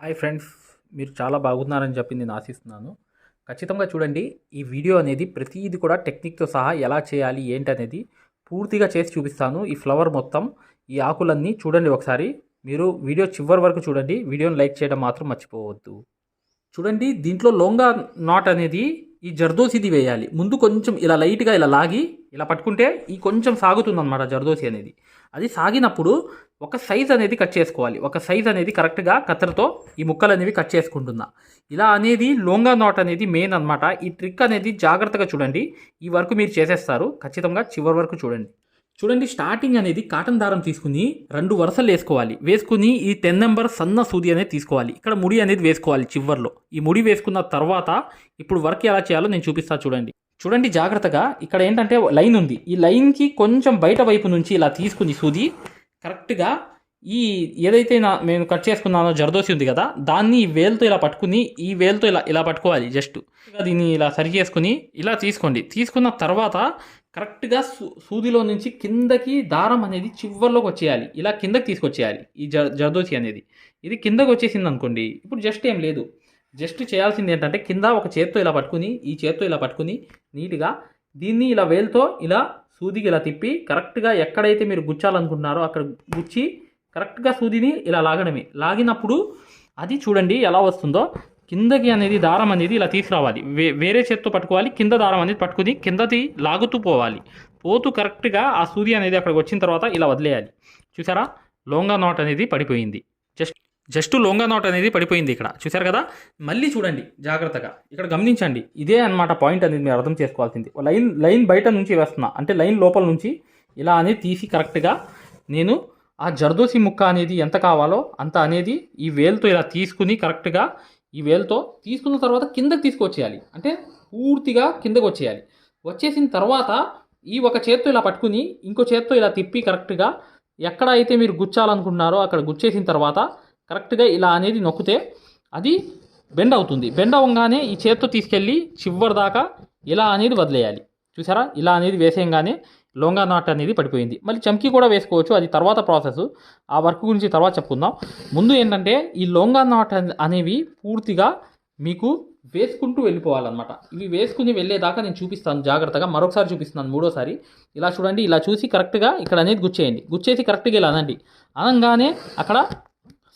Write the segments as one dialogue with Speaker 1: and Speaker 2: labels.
Speaker 1: Hi friends మీరు చాలా బాగున్నారని చెప్పి నేను ఆశిస్తున్నాను. ఖచ్చితంగా చూడండి ఈ వీడియో అనేది ప్రతిదీ కూడా టెక్నిక్తో సహా ఎలా చేయాలి ఏంటి అనేది పూర్తిగా చేసి చూపిస్తాను. ఈ ఫ్లవర్ మొత్తం ఈ ఆకులన్నీ చూడండి ఒకసారి. మీరు వీడియో చివరి వరకు చూడండి వీడియోని లైక్ చేయడం మాత్రం మర్చిపోవద్దు. చూడండి దీంట్లో లొంగా నాట్ అనేది ఈ జర్దోసిది వేయాలి. ముందు కొంచెం ఇలా లైట్గా ఇలా లాగి ఇలా పట్టుకుంటే ఈ కొంచెం సాగుతుంది అనమాట జర్దోసి అనేది. అది సాగినప్పుడు ఒక సైజ్ అనేది కట్ చేసుకోవాలి. ఒక సైజ్ అనేది కరెక్ట్గా కత్తెరతో ఈ ముక్కలు అనేవి కట్ చేసుకుంటున్నా. ఇలా అనేది లోంగా నాట్ అనేది మెయిన్ అనమాట ఈ ట్రిక్ అనేది జాగ్రత్తగా చూడండి. ఈ వరకు మీరు చేసేస్తారు. ఖచ్చితంగా చివరి వరకు చూడండి. చూడండి స్టార్టింగ్ అనేది కాటన్ దారం తీసుకుని రెండు వరుసలు వేసుకోవాలి. వేసుకుని ఈ టెన్ నెంబర్ సన్న సూది అనేది తీసుకోవాలి. ఇక్కడ ముడి అనేది వేసుకోవాలి చివర్లో. ఈ ముడి వేసుకున్న తర్వాత ఇప్పుడు వర్క్ ఎలా చేయాలో నేను చూపిస్తాను చూడండి. చూడండి జాగ్రత్తగా. ఇక్కడ ఏంటంటే లైన్ ఉంది. ఈ లైన్కి కొంచెం బయట వైపు నుంచి ఇలా తీసుకుని సూది కరెక్ట్గా ఈ ఏదైతే నా నేను కట్ చేసుకున్నానో జర్దోసి ఉంది కదా దాన్ని ఈ వేలుతో ఇలా పట్టుకుని ఈ వేలుతో ఇలా ఇలా పట్టుకోవాలి జస్ట్. దీన్ని ఇలా సరి చేసుకుని ఇలా తీసుకోండి. తీసుకున్న తర్వాత కరెక్ట్గా సూ సూదిలో నుంచి కిందకి దారం అనేది చివర్లోకి వచ్చేయాలి. ఇలా కిందకి తీసుకొచ్చేయాలి ఈ జ జర్దోసి అనేది. ఇది కిందకి వచ్చేసింది అనుకోండి ఇప్పుడు జస్ట్ ఏం లేదు. జస్ట్ చేయాల్సింది ఏంటంటే కింద ఒక చేత్తో ఇలా పట్టుకుని ఈ చేత్తో ఇలా పట్టుకుని నీట్గా దీన్ని ఇలా వేలుతో ఇలా సూదికి ఇలా తిప్పి కరెక్ట్గా ఎక్కడైతే మీరు గుచ్చాలనుకుంటున్నారో అక్కడ గుచ్చి కరెక్ట్గా సూదిని ఇలా లాగడమే. లాగినప్పుడు అది చూడండి ఎలా వస్తుందో. కిందకి అనేది దారం అనేది ఇలా తీసుకురావాలి. వే వేరే చేత్తో పట్టుకోవాలి. కింద దారం అనేది పట్టుకుని కిందది లాగుతూ పోవాలి. పోతూ కరెక్ట్గా ఆ సూది అనేది అక్కడికి వచ్చిన తర్వాత ఇలా వదిలేయాలి. చూసారా? లోంగా నాట్ అనేది పడిపోయింది. జస్ట్ జస్ట్ లోంగా నోట్ అనేది పడిపోయింది ఇక్కడ. చూసారు కదా? మళ్ళీ చూడండి జాగ్రత్తగా. ఇక్కడ గమనించండి. ఇదే అన్నమాట పాయింట్ అనేది మీరు అర్థం చేసుకోవాల్సింది. లైన్ లైన్ బయట నుంచి వేస్తున్నా. అంటే లైన్ లోపల నుంచి ఇలా అనేది తీసి కరెక్ట్గా నేను ఆ జర్దోసి ముక్క అనేది ఎంత కావాలో అంత అనేది ఈ వేలుతో ఇలా తీసుకుని కరెక్ట్గా ఈ వేలుతో తీసుకున్న తర్వాత కిందకి తీసుకొచ్చేయాలి. అంటే పూర్తిగా కిందకు వచ్చేయాలి. వచ్చేసిన తర్వాత ఈ ఒక చేత్తో ఇలా పట్టుకుని ఇంకో చేత్తో ఇలా తిప్పి కరెక్ట్గా ఎక్కడ అయితే మీరు గుచ్చాలనుకుంటున్నారో అక్కడ గుచ్చేసిన తర్వాత కరెక్ట్గా ఇలా అనేది నొక్కితే అది బెండ్ అవుతుంది. బెండ్ అవ్వగానే ఈ చేత్తో తీసుకెళ్ళి చివరి దాకా ఇలా అనేది వదిలేయాలి. చూసారా? ఇలా అనేది వేసేయంగానే లోంగా నాట్ అనేది పడిపోయింది. మళ్ళీ చమ్కీ కూడా వేసుకోవచ్చు. అది తర్వాత ప్రాసెస్. ఆ వర్క్ గురించి తర్వాత చెప్పుకుందాం. ముందు ఏంటంటే ఈ లోంగా నాట్ అనేవి పూర్తిగా మీకు వేసుకుంటూ వెళ్ళిపోవాలన్నమాట. ఇవి వేసుకుని వెళ్ళేదాకా నేను చూపిస్తాను జాగ్రత్తగా. మరొకసారి చూపిస్తున్నాను మూడోసారి. ఇలా చూడండి. ఇలా చూసి కరెక్ట్గా ఇక్కడ అనేది గుచ్చేయండి. గుచ్చేసి కరెక్ట్గా ఇలా అనండి. అనగానే అక్కడ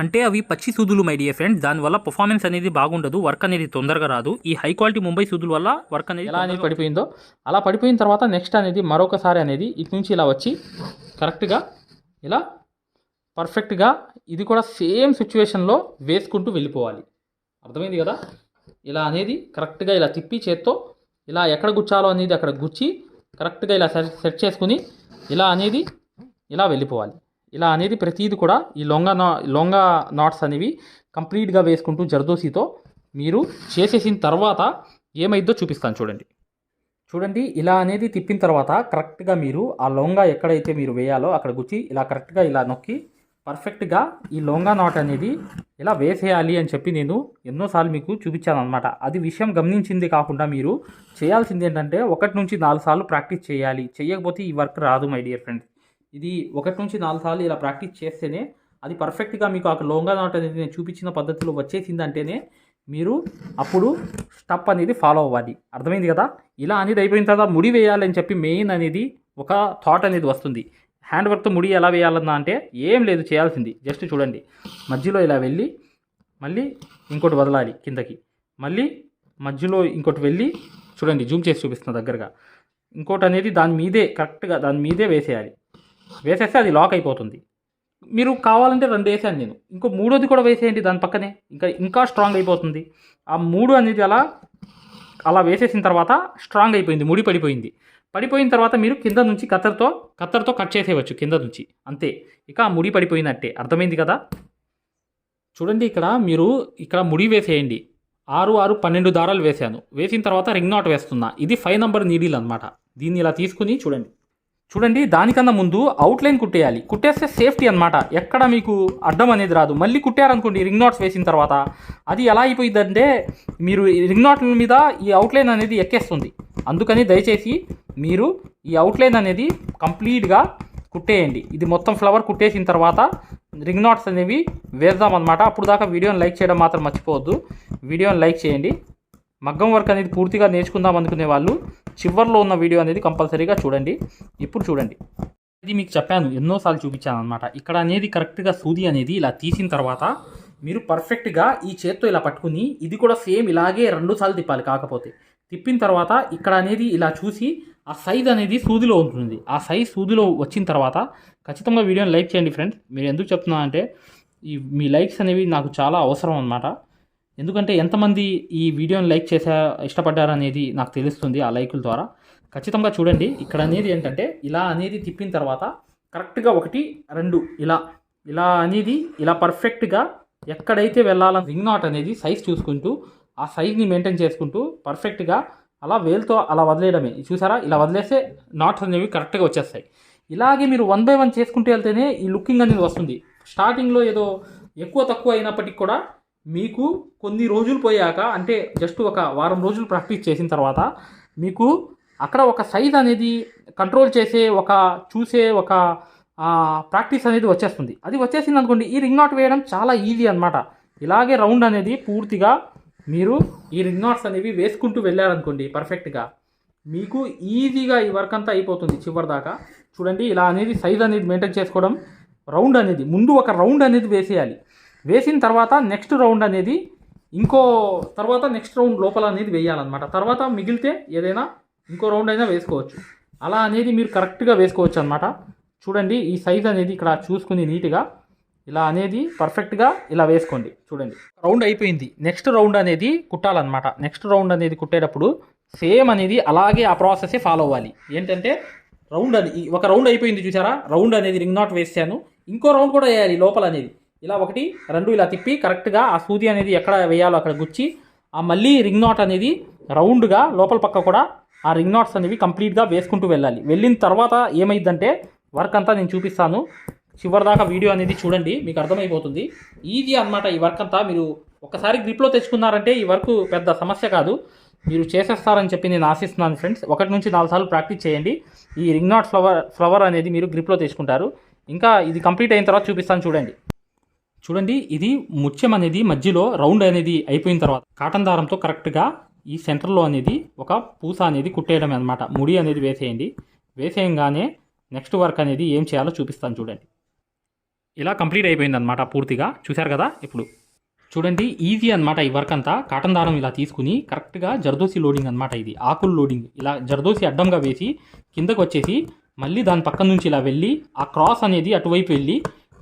Speaker 1: అంటే అవి పచ్చి సూదులు మై డియర్ ఫ్రెండ్స్ దానివల్ల పర్ఫార్మెన్స్ అనేది బాగుండదు వర్క్ అనేది తొందరగా రాదు. ఈ హై క్వాలిటీ ముంబై సూదుల వల్ల వర్క్ అనేది
Speaker 2: ఎలా అనేది పడిపోయిందో అలా పడిపోయిన తర్వాత నెక్స్ట్ అనేది మరొకసారి అనేది ఇటు నుంచి ఇలా వచ్చి కరెక్ట్గా ఇలా పర్ఫెక్ట్గా ఇది కూడా సేమ్ సిచ్యువేషన్లో వేసుకుంటూ వెళ్ళిపోవాలి. అర్థమైంది కదా? ఇలా అనేది కరెక్ట్గా ఇలా తిప్పి చేత్తో ఇలా ఎక్కడ గుచ్చాలో అనేది అక్కడ గుచ్చి కరెక్ట్గా ఇలా సెట్ సెట్ చేసుకుని ఇలా అనేది ఇలా వెళ్ళిపోవాలి. ఇలా అనేది ప్రతిదీ కూడా ఈ లొంగా నా లొంగా నాట్స్ అనేవి కంప్లీట్గా వేసుకుంటూ జర్దోసీతో మీరు చేసేసిన తర్వాత ఏమైద్దో చూపిస్తాను చూడండి. చూడండి ఇలా అనేది తిప్పిన తర్వాత కరెక్ట్గా మీరు ఆ లొంగా ఎక్కడైతే మీరు వేయాలో అక్కడ గుచ్చి ఇలా కరెక్ట్గా ఇలా నొక్కి పర్ఫెక్ట్గా ఈ లొంగా నాట్ అనేది ఇలా వేసేయాలి అని చెప్పి నేను ఎన్నోసార్లు మీకు చూపించాను అనమాట అది విషయం గమనించింది కాకుండా మీరు చేయాల్సింది ఏంటంటే ఒకటి నుంచి నాలుగు సార్లు ప్రాక్టీస్ చేయాలి. చేయకపోతే ఈ వర్క్ రాదు మై డియర్ ఫ్రెండ్స్. ఇది ఒకటి నుంచి నాలుగు సార్లు ఇలా ప్రాక్టీస్ చేస్తేనే అది పర్ఫెక్ట్గా మీకు ఆ లోంగా నాట్ అనేది నేను చూపించిన పద్ధతిలో వచ్చేసిందంటేనే మీరు అప్పుడు స్టప్ అనేది ఫాలో అవ్వాలి. అర్థమైంది కదా? ఇలా అనేది అయిపోయిన తర్వాత ముడి వేయాలని చెప్పి మెయిన్ అనేది ఒక థాట్ అనేది వస్తుంది. హ్యాండ్ వర్క్తో ముడి ఎలా వేయాలన్నా అంటే ఏం లేదు చేయాల్సింది. జస్ట్ చూడండి. మధ్యలో ఇలా వెళ్ళి మళ్ళీ ఇంకోటి వదలాలి కిందకి. మళ్ళీ మధ్యలో ఇంకోటి వెళ్ళి చూడండి జూమ్ చేసి చూపిస్తున్నా దగ్గరగా. ఇంకోటి అనేది దాని మీదే కరెక్ట్గా దాని మీదే వేసేయాలి.
Speaker 1: వేసేస్తే అది లాక్ అయిపోతుంది. మీరు కావాలంటే రెండు వేసాను నేను. ఇంకో మూడోది కూడా వేసేయండి దాని పక్కనే. ఇంకా ఇంకా స్ట్రాంగ్ అయిపోతుంది. ఆ మూడు అనేది అలా అలా వేసేసిన తర్వాత స్ట్రాంగ్ అయిపోయింది ముడి పడిపోయింది. పడిపోయిన తర్వాత మీరు కింద నుంచి కత్తెరతో కత్తెరతో కట్ చేసేయవచ్చు కింద నుంచి. అంతే. ఇక ఆ ముడి పడిపోయినట్టే. అర్థమైంది కదా? చూడండి ఇక్కడ మీరు ఇక్కడ ముడి వేసేయండి. ఆరు ఆరు పన్నెండు దారాలు వేసాను. వేసిన తర్వాత రింగ్ నాట్ వేస్తున్నా. ఇది ఫైవ్ నంబర్ నీడిల్ అనమాట దీన్ని ఇలా తీసుకుని చూడండి. చూడండి దానికన్నా ముందు అవుట్లైన్ కుట్టేయాలి. కుట్టేస్తే సేఫ్టీ అనమాట ఎక్కడ మీకు అడ్డం అనేది రాదు. మళ్ళీ కుట్టారనుకోండి రింగ్ నాట్స్ వేసిన తర్వాత. అది ఎలా అయిపోయిందంటే మీరు రింగ్ నాట్ల మీద ఈ అవుట్లైన్ అనేది ఎక్కేస్తుంది. అందుకని దయచేసి మీరు ఈ అవుట్లైన్ అనేది కంప్లీట్గా కుట్టేయండి. ఇది మొత్తం ఫ్లవర్ కుట్టేసిన తర్వాత రింగ్ నాట్స్ అనేవి వేద్దామన్నమాట అప్పుడు దాకా వీడియోని లైక్ చేయడం మాత్రం మర్చిపోవద్దు. వీడియోని లైక్ చేయండి. మగ్గం వర్క్ అనేది పూర్తిగా నేర్చుకుందాం అనుకునే వాళ్ళు చివర్లో ఉన్న వీడియో అనేది కంపల్సరీగా చూడండి. ఇప్పుడు చూడండి. ఇది మీకు చెప్పాను ఎన్నోసార్లు చూపించాను అనమాట ఇక్కడ అనేది కరెక్ట్గా సూది అనేది ఇలా తీసిన తర్వాత మీరు పర్ఫెక్ట్గా ఈ చేత్తో ఇలా పట్టుకుని ఇది కూడా సేమ్ ఇలాగే రెండు సార్లు తిప్పాలి కాకపోతే. తిప్పిన తర్వాత ఇక్కడ అనేది ఇలా చూసి ఆ సైజ్ అనేది సూదిలో ఉంటుంది. ఆ సైజ్ సూదిలో వచ్చిన తర్వాత ఖచ్చితంగా వీడియోని లైక్ చేయండి ఫ్రెండ్స్. మీరు ఎందుకు చెప్తున్నా అంటే ఈ మీ లైక్స్ అనేవి నాకు చాలా అవసరం అనమాట ఎందుకంటే ఎంతమంది ఈ వీడియోని లైక్ చేసా ఇష్టపడ్డారనేది నాకు తెలుస్తుంది ఆ లైకుల ద్వారా. ఖచ్చితంగా చూడండి. ఇక్కడ అనేది ఏంటంటే ఇలా అనేది తిప్పిన తర్వాత కరెక్ట్గా ఒకటి రెండు ఇలా ఇలా అనేది ఇలా పర్ఫెక్ట్గా ఎక్కడైతే వెళ్ళాలని రింగ్ నాట్ అనేది సైజ్ చూసుకుంటూ ఆ సైజ్ని మెయింటైన్ చేసుకుంటూ పర్ఫెక్ట్గా అలా వేలుతో అలా వదిలేయడమే. చూసారా? ఇలా వదిలేస్తే నాట్స్ అనేవి కరెక్ట్గా వచ్చేస్తాయి. ఇలాగే మీరు వన్ బై వన్ చేసుకుంటూ వెళ్తేనే ఈ లుకింగ్ అనేది వస్తుంది. స్టార్టింగ్లో ఏదో ఎక్కువ తక్కువ అయినప్పటికీ కూడా మీకు కొన్ని రోజులు పోయాక అంటే జస్ట్ ఒక వారం రోజులు ప్రాక్టీస్ చేసిన తర్వాత మీకు అక్కడ ఒక సైజ్ అనేది కంట్రోల్ చేసే ఒక చూసే ఒక ప్రాక్టీస్ అనేది వచ్చేస్తుంది. అది వచ్చేసింది అనుకోండి ఈ రింగ్ నాట్ వేయడం చాలా ఈజీ అనమాట ఇలాగే రౌండ్ అనేది పూర్తిగా మీరు ఈ రింగ్ నాట్స్ అనేవి వేసుకుంటూ వెళ్ళారనుకోండి పర్ఫెక్ట్గా మీకు ఈజీగా ఈ వర్క్ అంతా అయిపోతుంది చివరి దాకా చూడండి ఇలా అనేది సైజ్ అనేది మెయింటైన్ చేసుకోవడం రౌండ్ అనేది ముందు ఒక రౌండ్ అనేది వేసేయాలి. వేసిన తర్వాత నెక్స్ట్ రౌండ్ అనేది ఇంకో తర్వాత నెక్స్ట్ రౌండ్ లోపల అనేది వేయాలన్నమాట. తర్వాత మిగిలితే ఏదైనా ఇంకో రౌండ్ అయినా వేసుకోవచ్చు. అలా అనేది మీరు కరెక్ట్గా వేసుకోవచ్చు అనమాట చూడండి ఈ సైజ్ అనేది ఇక్కడ చూసుకుని నీట్గా ఇలా అనేది పర్ఫెక్ట్గా ఇలా వేసుకోండి. చూడండి. రౌండ్ అయిపోయింది. నెక్స్ట్ రౌండ్ అనేది కుట్టాలన్నమాట. నెక్స్ట్ రౌండ్ అనేది కుట్టేటప్పుడు సేమ్ అనేది అలాగే ఆ ప్రాసెస్ ఫాలో అవ్వాలి. ఏంటంటే రౌండ్ అని ఒక రౌండ్ అయిపోయింది చూసారా? రౌండ్ అనేది రింగ్ నాట్ వేసాను. ఇంకో రౌండ్ కూడా వేయాలి లోపల అనేది. ఇలా ఒకటి రెండు ఇలా తిప్పి కరెక్ట్గా ఆ సూది అనేది ఎక్కడ వేయాలో అక్కడ గుచ్చి ఆ మళ్ళీ రింగ్ నాట్ అనేది రౌండ్గా లోపల పక్క కూడా ఆ రింగ్ నాట్స్ అనేవి కంప్లీట్గా వేసుకుంటూ వెళ్ళాలి. వెళ్ళిన తర్వాత ఏమైందంటే వర్క్ అంతా నేను చూపిస్తాను. చివరిదాకా వీడియో అనేది చూడండి మీకు అర్థమైపోతుంది. ఈజీ అన్నమాట ఈ వర్క్ అంతా. మీరు ఒకసారి గ్రిప్లో తెచ్చుకున్నారంటే ఈ వర్క్ పెద్ద సమస్య కాదు. మీరు చేసేస్తారని చెప్పి నేను ఆశిస్తున్నాను ఫ్రెండ్స్ ఒకటి నుంచి నాలుగు సార్లు ప్రాక్టీస్ చేయండి. ఈ రింగ్ నాట్ ఫ్లవర్ ఫ్లవర్ అనేది మీరు గ్రిప్లో తెచ్చుకుంటారు. ఇంకా ఇది కంప్లీట్ అయిన తర్వాత చూపిస్తాను చూడండి. చూడండి ఇది ముత్యం అనేది మధ్యలో రౌండ్ అనేది అయిపోయిన తర్వాత కాటన్ దారంతో కరెక్ట్గా ఈ సెంటర్లో అనేది ఒక పూస అనేది కుట్టేయడం అనమాట ముడి అనేది వేసేయండి. వేసేయంగానే నెక్స్ట్ వర్క్ అనేది ఏం చేయాలో చూపిస్తాను చూడండి. ఇలా కంప్లీట్ అయిపోయింది అనమాట పూర్తిగా. చూశారు కదా? ఇప్పుడు చూడండి ఈజీ అనమాట ఈ వర్క్ అంతా. కాటన్ దారం ఇలా తీసుకుని కరెక్ట్గా జర్దోసి లోడింగ్ అనమాట ఇది. ఆకులు లోడింగ్ ఇలా జర్దోసి అడ్డంగా వేసి కిందకు వచ్చేసి మళ్ళీ దాని పక్కన నుంచి ఇలా వెళ్ళి ఆ క్రాస్ అనేది అటువైపు వెళ్ళి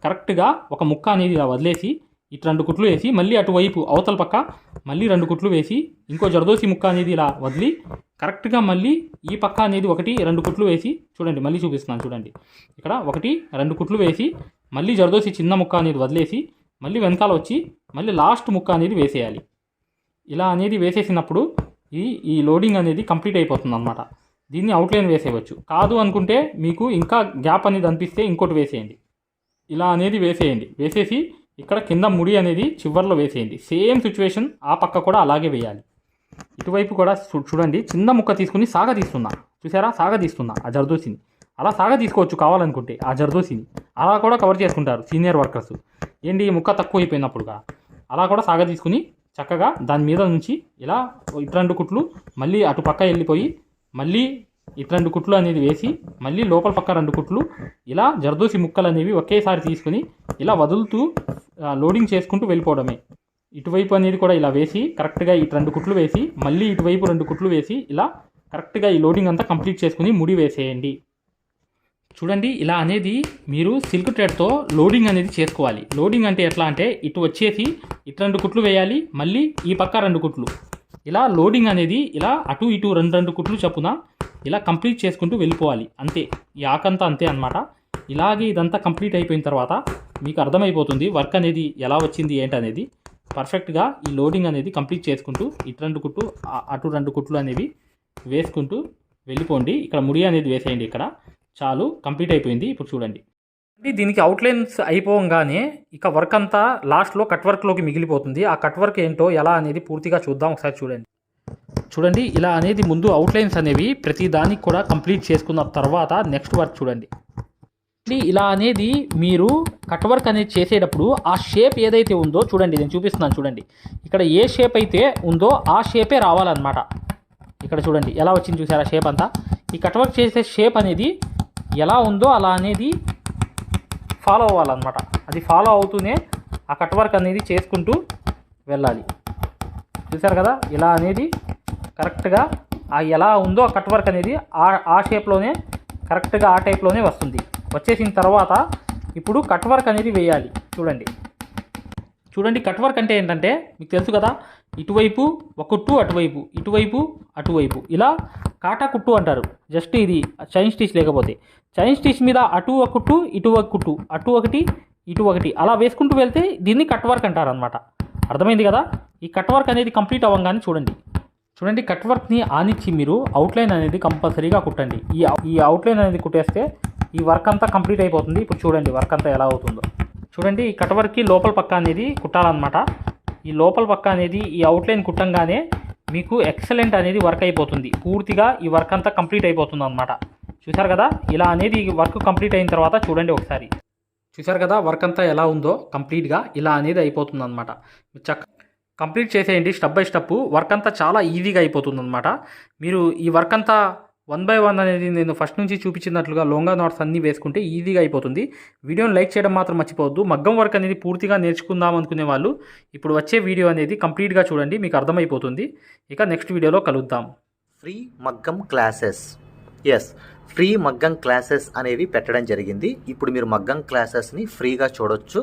Speaker 1: కరెక్ట్గా ఒక ముక్క అనేది ఇలా వదిలేసి ఇటు రెండు కుట్లు వేసి మళ్ళీ అటువైపు అవతల పక్క మళ్ళీ రెండు కుట్లు వేసి ఇంకో జరదోసి ముక్క అనేది ఇలా వదిలి కరెక్ట్గా మళ్ళీ ఈ పక్క అనేది ఒకటి రెండు కుట్లు వేసి చూడండి మళ్ళీ చూపిస్తున్నాను చూడండి. ఇక్కడ ఒకటి రెండు కుట్లు వేసి మళ్ళీ జరదోసి చిన్న ముక్క అనేది వదిలేసి మళ్ళీ వెనకాల వచ్చి మళ్ళీ లాస్ట్ ముక్క అనేది వేసేయాలి. ఇలా అనేది వేసేసినప్పుడు ఈ ఈ లోడింగ్ అనేది కంప్లీట్ అయిపోతుంది అనమాట దీన్ని అవుట్లైన్ వేసేయవచ్చు. కాదు అనుకుంటే మీకు ఇంకా గ్యాప్ అనేది అనిపిస్తే ఇంకోటి వేసేయండి. ఇలా అనేది వేసేయండి. వేసేసి ఇక్కడ కింద ముడి అనేది చివర్లో వేసేయండి. సేమ్ సిచ్యువేషన్ ఆ పక్క కూడా అలాగే వేయాలి. ఇటువైపు కూడా చూడండి. చిన్న ముక్క తీసుకుని సాగ తీస్తున్నా. చూసారా? సాగ తీస్తున్నా. ఆ జర్దోసిని. అలా సాగ తీసుకోవచ్చు కావాలనుకుంటే ఆ జర్దోసిని. అలా కూడా కవర్ చేసుకుంటారు సీనియర్ వర్కర్స్. ఏంటి? ఈ ముక్క తక్కువ అయిపోయినప్పుడుగా. అలా కూడా సాగ తీసుకుని చక్కగా దాని మీద నుంచి ఇలా ఇటు రెండు కుట్లు మళ్ళీ అటు పక్క వెళ్ళిపోయి మళ్ళీ ఇటు రెండు కుట్లు అనేది వేసి మళ్ళీ లోపల పక్క రెండు కుట్లు ఇలా జర్దోసి ముక్కలు అనేవి ఒకేసారి తీసుకుని ఇలా వదులుతూ లోడింగ్ చేసుకుంటూ వెళ్ళిపోవడమే. ఇటువైపు అనేది కూడా ఇలా వేసి కరెక్ట్గా ఇటు రెండు కుట్లు వేసి మళ్ళీ ఇటువైపు రెండు కుట్లు వేసి ఇలా కరెక్ట్గా ఈ లోడింగ్ అంతా కంప్లీట్ చేసుకుని ముడి వేసేయండి. చూడండి ఇలా అనేది మీరు సిల్క్ థ్రెడ్తో లోడింగ్ అనేది చేసుకోవాలి. లోడింగ్ అంటే ఎట్లా అంటే ఇటు వచ్చేసి ఇటు రెండు కుట్లు వేయాలి మళ్ళీ ఈ పక్క రెండు కుట్లు. ఇలా లోడింగ్ అనేది ఇలా అటు ఇటు రెండు రెండు కుట్లు చప్పున ఇలా కంప్లీట్ చేసుకుంటూ వెళ్ళిపోవాలి. అంతే. ఈ ఆకంతా అంతే అనమాట ఇలాగే ఇదంతా కంప్లీట్ అయిపోయిన తర్వాత మీకు అర్థమైపోతుంది వర్క్ అనేది ఎలా వచ్చింది ఏంటనేది. పర్ఫెక్ట్గా ఈ లోడింగ్ అనేది కంప్లీట్ చేసుకుంటూ ఇటు రెండు కుట్టు అటు రెండు కుట్లు అనేవి వేసుకుంటూ వెళ్ళిపోండి. ఇక్కడ ముడి అనేది వేసేయండి ఇక్కడ. చాలు కంప్లీట్ అయిపోయింది. ఇప్పుడు చూడండి.
Speaker 3: అంటే దీనికి అవుట్లైన్స్ అయిపోగానే ఇక వర్క్ అంతా లాస్ట్లో కట్ వర్క్లోకి మిగిలిపోతుంది. ఆ కట్ వర్క్ ఏంటో ఎలా అనేది పూర్తిగా చూద్దాం. ఒకసారి చూడండి.
Speaker 1: చూడండి ఇలా అనేది ముందు అవుట్లైన్స్ అనేవి ప్రతి దానికి కూడా కంప్లీట్ చేసుకున్న తర్వాత నెక్స్ట్ వర్క్ చూడండి. ఇలా అనేది మీరు కట్ వర్క్ అనేది చేసేటప్పుడు ఆ షేప్ ఏదైతే ఉందో చూడండి నేను చూపిస్తున్నాను చూడండి. ఇక్కడ ఏ షేప్ అయితే ఉందో ఆ షేపే రావాలన్నమాట. ఇక్కడ చూడండి ఎలా వచ్చింది చూసారా షేప్ అంతా? ఈ కట్ వర్క్ చేసే షేప్ అనేది ఎలా ఉందో అలా అనేది ఫాలో అవ్వాలన్నమాట. అది ఫాలో అవుతూనే ఆ కట్ వర్క్ అనేది చేసుకుంటూ వెళ్ళాలి. చూసారు కదా ఇలా అనేది కరెక్ట్గా ఆ ఎలా ఉందో ఆ కట్ వర్క్ అనేది ఆ ఆ షేప్లోనే కరెక్ట్గా ఆ టైప్లోనే వస్తుంది. వచ్చేసిన తర్వాత ఇప్పుడు కట్ వర్క్ అనేది వేయాలి. చూడండి. చూడండి కట్ వర్క్ అంటే ఏంటంటే మీకు తెలుసు కదా ఇటువైపు ఒక కుట్టు అటువైపు ఇటువైపు అటువైపు. ఇలా కాటా కుట్టు అంటారు. జస్ట్ ఇది చైన్ స్టిచ్ లేకపోతే. చైన్ స్టిచ్ మీద అటు ఒక కుట్టు ఇటు ఒక కుట్టు అటు ఒకటి ఇటు ఒకటి. అలా వేసుకుంటూ వెళ్తే దీన్ని కట్ వర్క్ అంటారు అనమాట అర్థమైంది కదా? ఈ కట్ వర్క్ అనేది కంప్లీట్ అవ్వగానే చూడండి. చూడండి కట్ వర్క్ని ఆనిచ్చి మీరు అవుట్లైన్ అనేది కంపల్సరీగా కుట్టండి. ఈ ఈ అవుట్లైన్ అనేది కుట్టేస్తే ఈ వర్క్ అంతా కంప్లీట్ అయిపోతుంది. ఇప్పుడు చూడండి వర్క్ అంతా ఎలా అవుతుందో. చూడండి ఈ కట్ వర్క్కి లోపల పక్క అనేది కుట్టాలన్నమాట. ఈ లోపల పక్క అనేది ఈ అవుట్లైన్ కుట్టంగానే మీకు ఎక్సలెంట్ అనేది వర్క్ అయిపోతుంది. పూర్తిగా ఈ వర్క్ అంతా కంప్లీట్ అయిపోతుంది అనమాట చూసారు కదా? ఇలా అనేది ఈ వర్క్ కంప్లీట్ అయిన తర్వాత చూడండి ఒకసారి. చూసారు కదా? వర్క్ అంతా ఎలా ఉందో? కంప్లీట్గా ఇలా అనేది అయిపోతుంది అనమాట చక్క కంప్లీట్ చేసేయండి స్టెప్ బై స్టెప్. వర్క్ అంతా చాలా ఈజీగా అయిపోతుంది అనమాట మీరు ఈ వర్క్ అంతా వన్ బై వన్ అనేది నేను ఫస్ట్ నుంచి చూపించినట్లుగా లోంగా నాట్స్ అన్నీ వేసుకుంటే ఈజీగా అయిపోతుంది. వీడియోని లైక్ చేయడం మాత్రం మర్చిపోవద్దు. మగ్గం వర్క్ అనేది పూర్తిగా నేర్చుకుందాం అనుకునే వాళ్ళు ఇప్పుడు వచ్చే వీడియో అనేది కంప్లీట్గా చూడండి మీకు అర్థమైపోతుంది. ఇక నెక్స్ట్ వీడియోలో కలుద్దాం.
Speaker 4: ఫ్రీ మగ్గం క్లాసెస్. ఎస్ ఫ్రీ మగ్గం క్లాసెస్ అనేవి పెట్టడం జరిగింది. ఇప్పుడు మీరు మగ్గం క్లాసెస్ని ఫ్రీగా చూడొచ్చు.